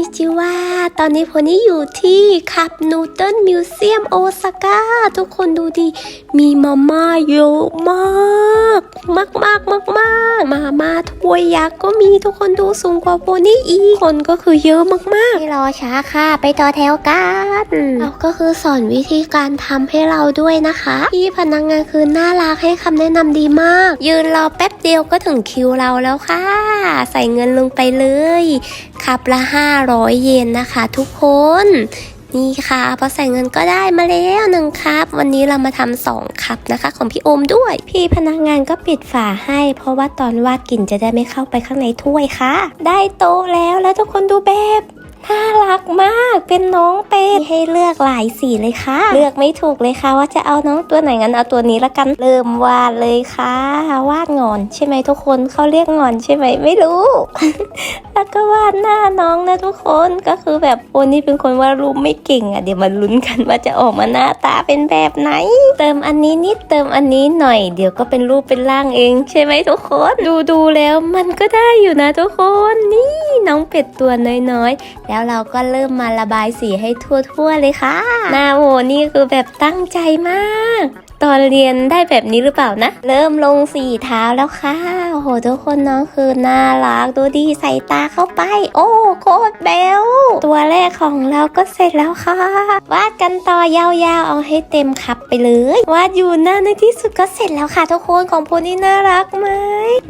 นิจิวะตอนนี้พนี่อยู่ที่คับนูเติลมิวเซียมโอซาก้าทุกคนดูดิมีมาม่าเยอะมาก มากมากมากมากมาม่าถ้วยยักษ์ก็มีทุกคนดูสูงกว่าโพนี่อีกคนก็คือเยอะมากๆไม่รอช้าค่ะไปต่อแถวกันเราก็คือสอนวิธีการทำให้เราด้วยนะคะพี่พนักงานคือน่ารักให้คำแนะนำดีมาก ยืนรอแป๊บเดียวก็ถึงคิวเราแล้วค่ะ ใส่เงินลงไปเลยครับละ 500 เยนนะคะ ทุกคน นี่ค่ะพอใส่เงินก็ได้มาแล้วหนึ่งครับ วันนี้เรามาทำสองครับนะคะ ของพี่โอมด้วย พี่พนักงานก็ปิดฝาให้ เพราะว่าตอนวาดกลิ่นจะได้ไม่เข้าไปข้างในถ้วยค่ะ ได้โตแล้วแล้วทุกคนดูแบบ น่ารักมาก เป็นน้องเป็ดให้เลือกหลายสีเลยค่ะ เลือกไม่ถูกเลยค่ะ ว่าจะเอาน้องตัวไหนงั้นเอาตัวนี้ละกัน เริ่มวาดเลยค่ะ วาดงอน ใช่ไหมทุกคนเขาเรียกงอนใช่ไหมไม่รู้ แล้วก็วาดหน้าน้องนะทุกคนก็คือแบบโอนี่เป็นคนวาดรูปไม่เก่งอะเดี๋ยวมาลุ้นกันว่าจะออกมาหน้าตาเป็นแบบไหน เติมอันนี้นิดเติมอันนี้หน่อย เดี๋ยวก็เป็นรูปเป็นร่างเอง ใช่ไหมทุกคน ดูดูแล้วมันก็ได้อยู่นะทุกคนนี่น้องเป็ดตัวน้อยๆแล้วเราก็เริ่มมาระบายสีให้ทั่วๆเลยค่ะน้าโหนี่คือแบบตั้งใจมาก ตอนเรียนได้แบบนี้หรือเปล่านะ เริ่มลงสีเท้าแล้วค่ะโอ้โหทุกคนน้องคือน่ารักดูดีใส่ตาเข้าไป โอ้โคตรเบล ตัวแรกของเราก็เสร็จแล้วค่ะ วาดกันต่อยาวๆ เอาให้เต็มคับไปเลย วาดอยู่หน้าในที่สุดก็เสร็จแล้วค่ะทุกคนของโพนี่น่ารักไหม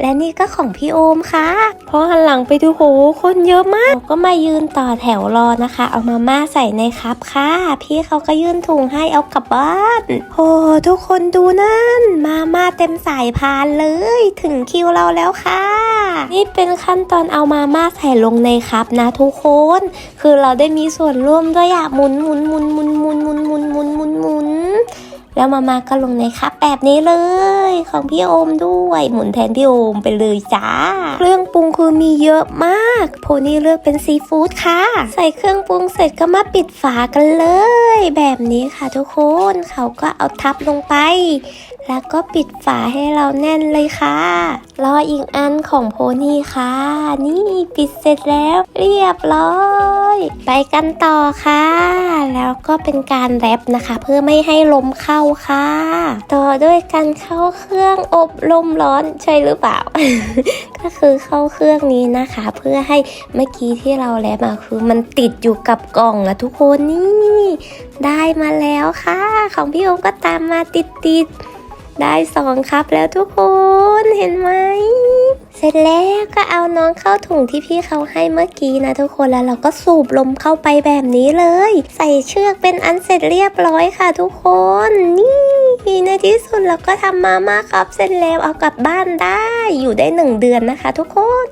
และนี่ก็ของพี่โอมค่ะ พอหันหลังไปดูโห คนเยอะมากเราก็มายืนต่อแถวรอนะคะ เอามาม่าใส่ในคัพค่ะ พี่เขาก็ยื่นถุงให้เอากลับบ้านโอ้ทุกคนดูนั่น มาม่าเต็มสายพานเลย ถึงคิวเราแล้วค่ะ นี่เป็นขั้นตอนเอามาม่าใส่ลงในคัพนะทุกคนคือเราได้มีส่วนร่วมด้วยอะหมุนหมุนหมุนหมุนหมุนหมุนหมุนหมุนหมุนหมุนแล้วมามาก็ลงในคัพแบบนี้เลย ของพี่โอมด้วย หมุนแทนพี่โอมไปเลยจ้า เครื่องปรุงคือมีเยอะมาก โพนี่เลือกเป็นซีฟู้ดค่ะ ใส่เครื่องปรุงเสร็จก็มาปิดฝากันเลย แบบนี้ค่ะทุกคนเขาก็เอาทับลงไป แล้วก็ปิดฝาให้เราแน่นเลยค่ะ รออีกอันของโพนี่ค่ะ นี่ปิดเสร็จแล้วเรียบร้อย ไปกันต่อค่ะ แล้วก็เป็นการแรปนะคะ เพื่อไม่ให้ลมเข้าค่ะ ต่อด้วยการเข้าเครื่องอบลมร้อนใช่หรือเปล่า ก็คือเข้าเครื่องนี้นะคะ เพื่อให้เมื่อกี้ที่เราแรปมาคือมันติดอยู่กับกล่องอะทุกคนนี่ ได้มาแล้วค่ะ ของพี่โอมก็ตามมาติดติด ได้สองครับแล้วทุกคนเห็นไหม เสร็จแล้วก็เอาน้องเข้าถุงที่พี่เขาให้เมื่อกี้นะทุกคนแล้วเราก็สูบลมเข้าไปแบบนี้เลย ใส่เชือกเป็นอันเสร็จเรียบร้อยค่ะทุกคนนี่ในที่สุดเราก็ทำมาม่าครับเสร็จแล้วเอากลับบ้านได้อยู่ได้หนึ่งเดือนนะคะทุกคน